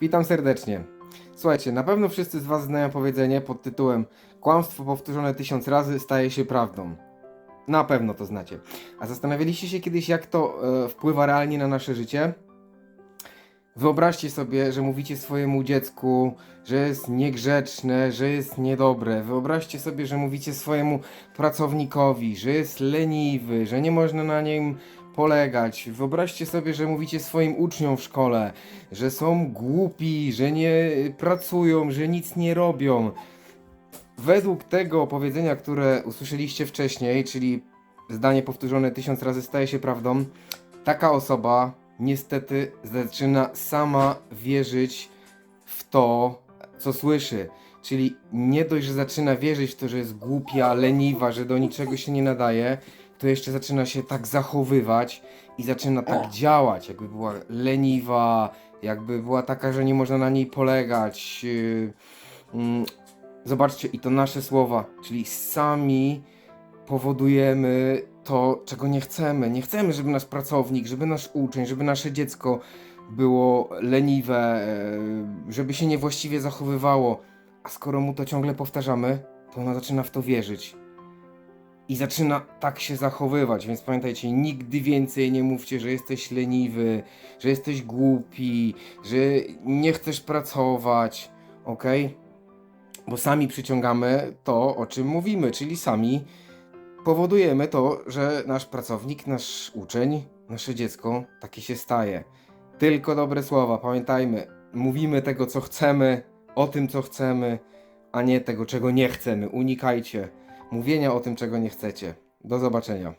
Witam serdecznie. Słuchajcie, na pewno wszyscy z Was znają powiedzenie pod tytułem Kłamstwo powtórzone tysiąc razy staje się prawdą. Na pewno to znacie. A zastanawialiście się kiedyś, jak to e, wpływa realnie na nasze życie? Wyobraźcie sobie, że mówicie swojemu dziecku, że jest niegrzeczne, że jest niedobre. Wyobraźcie sobie, że mówicie swojemu pracownikowi, że jest leniwy, że nie można na nim polegać. Wyobraźcie sobie, że mówicie swoim uczniom w szkole, że są głupi, że nie pracują, że nic nie robią. Według tego powiedzenia, które usłyszeliście wcześniej, czyli zdanie powtórzone tysiąc razy staje się prawdą, taka osoba niestety zaczyna sama wierzyć w to, co słyszy. Czyli nie dość, że zaczyna wierzyć w to, że jest głupia, leniwa, że do niczego się nie nadaje, to jeszcze zaczyna się tak zachowywać i zaczyna tak działać, jakby była leniwa, jakby była taka, że nie można na niej polegać. Yy, mm, Zobaczcie, i to nasze słowa, czyli sami powodujemy to, czego nie chcemy. Nie chcemy, żeby nasz pracownik, żeby nasz uczeń, żeby nasze dziecko było leniwe, e, żeby się niewłaściwie zachowywało. A skoro mu to ciągle powtarzamy, to ona zaczyna w to wierzyć. I zaczyna tak się zachowywać, więc pamiętajcie, nigdy więcej nie mówcie, że jesteś leniwy, że jesteś głupi, że nie chcesz pracować, ok? Bo sami przyciągamy to, o czym mówimy, czyli sami powodujemy to, że nasz pracownik, nasz uczeń, nasze dziecko takie się staje. Tylko dobre słowa, pamiętajmy, mówimy tego, co chcemy, o tym, co chcemy, a nie tego, czego nie chcemy. Unikajcie mówienia o tym, czego nie chcecie. Do zobaczenia.